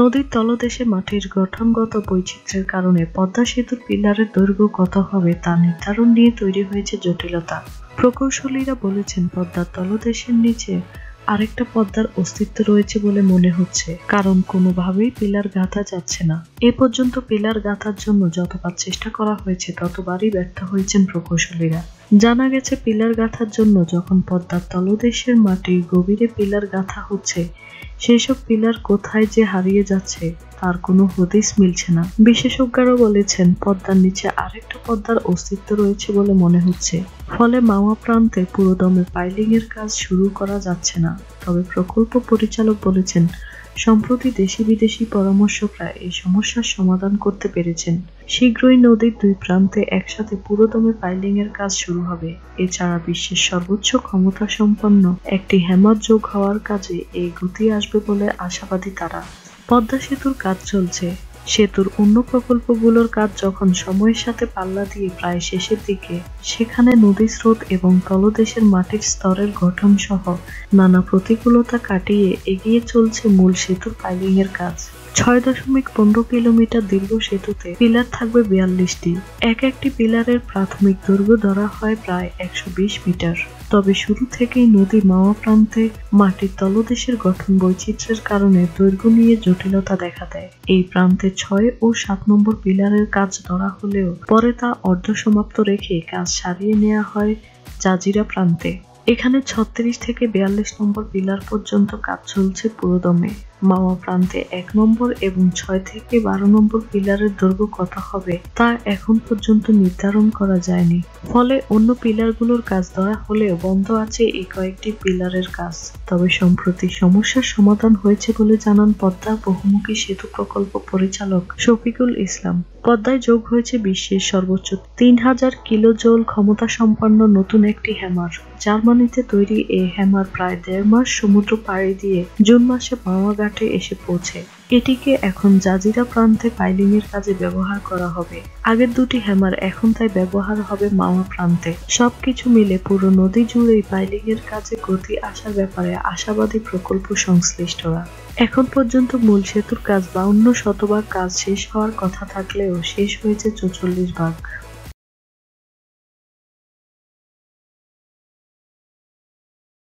নদীর তলদেশে মাটির গঠনগত বৈচিত্র্যের কারণে পদ্মা সেতুর পিলারের দৈর্ঘ্য কত হবে তা নির্ধারণ নিয়ে তৈরি হয়েছে জটিলতা। প্রকৌশলীরা বলেছেন, পদ্মার তলদেশের নিচে আরেকটা পদ্মার অস্তিত্ব রয়েছে বলে মনে হচ্ছে, কারণ কোনোভাবেই পিলার গাঁথা যাচ্ছে না। এ পর্যন্ত পিলার গাঁথার জন্য যতবার চেষ্টা করা হয়েছে, ততবারই ব্যর্থ হয়েছেন প্রকৌশলীরা। জানা গেছে পিলার গাঁথার জন্য যখন পদ্মার তলদেশের মাটি গভীরে পিলার গাঁথা হচ্ছে, সেসব পিলার কোথায় যে হারিয়ে যাচ্ছে তার কোনো হদিস মিলছে না। বিশেষজ্ঞরা বলেছেন, পদ্মার নিচে আরেকটা পদ্মার অস্তিত্ব রয়েছে বলে মনে হচ্ছে। ফলে মাওয়া প্রান্তে পুরোদমে পাইলিং এর কাজ শুরু করা যাচ্ছে না। তবে প্রকল্প পরিচালক বলেছেন সম্প্রতি দেশি বিদেশি পরামর্শকরা এই সমস্যার সমাধান করতে পেরেছেন। শীঘ্রই নদীর দুই প্রান্তে একসাথে পুরোদমে পাইলিং এর কাজ শুরু হবে। এছাড়া বিশ্বের সর্বোচ্চ ক্ষমতা সম্পন্ন একটি হ্যামার যোগ হওয়ার কাজে এই গতি আসবে বলে আশাবাদী তারা। পদ্মা সেতুর কাজ চলছে। সেতুর অন্য প্রকল্পগুলোর কাজ যখন সময়ের সাথে পাল্লা দিয়ে প্রায় শেষের দিকে, সেখানে নদী স্রোত এবং তলদেশের মাটির স্তরের গঠন সহ নানা প্রতিকূলতা কাটিয়ে এগিয়ে চলছে মূল সেতুর পাইলিং এর কাজ। ছয় দশমিক পনেরো কিলোমিটার দীর্ঘ সেতুতে পিলার থাকবে বিয়াল্লিশটি। এক একটি পিলারের প্রাথমিক দৈর্ঘ্য ধরা হয় প্রায় একশো বিশ মিটার। তবে শুরু থেকেই নদী মাওয়া প্রান্তে মাটির তলদেশের গঠন বৈচিত্র্যের কারণে দৈর্ঘ্য নিয়ে জটিলতা দেখা দেয়। এই প্রান্তে ছয় ও সাত নম্বর পিলারের কাজ ধরা হলেও পরে তা অর্ধসমাপ্ত রেখে কাজ সারিয়ে নেওয়া হয় জাজিরা প্রান্তে। এখানে ছত্রিশ থেকে বিয়াল্লিশ নম্বর পিলার পর্যন্ত কাজ চলছে পুরোদমে। মাওয়া প্রান্তে এক নম্বর এবং ছয় থেকে বারো নম্বর পিলারের দৈর্ঘ্য কত হবে তা এখন পর্যন্ত নির্ধারণ করা যায়নি। ফলে অন্য পিলারগুলোর কাজ ধরা হলেও বন্ধ আছে এই কয়েকটি পিলারের কাজ। তবে সম্প্রতি সমস্যার সমাধান হয়েছে বলে জানান পদ্মা বহুমুখী সেতু প্রকল্প পরিচালক শফিকুল ইসলাম। পদ্মায় যোগ হয়েছে বিশ্বের সর্বোচ্চ তিন হাজার কিলো জোল ক্ষমতা সম্পন্ন নতুন একটি হ্যামার। জার্মানিতে তৈরি এই হ্যামার প্রায় দেড় মাস সমুদ্র পাড়ি দিয়ে জুন মাসে পাওয়া ঘাটে এসে পৌঁছে। এটিকে এখন জাজিরা প্রান্তে পাইলিং এর কাজে ব্যবহার করা হবে। আগের দুটি হ্যামার এখন তাই ব্যবহার হবে মাওয়া প্রান্তে। সবকিছু মিলে পুরো নদী জুড়েই পাইলিং এর কাজে গতি আসার ব্যাপারে আশাবাদী প্রকল্প সংশ্লিষ্টরা। এখন পর্যন্ত মূল সেতুর কাজ বাউন্ন শতভাগ কাজ শেষ হওয়ার কথা থাকলেও শেষ হয়েছে চৌচল্লিশ ভাগ।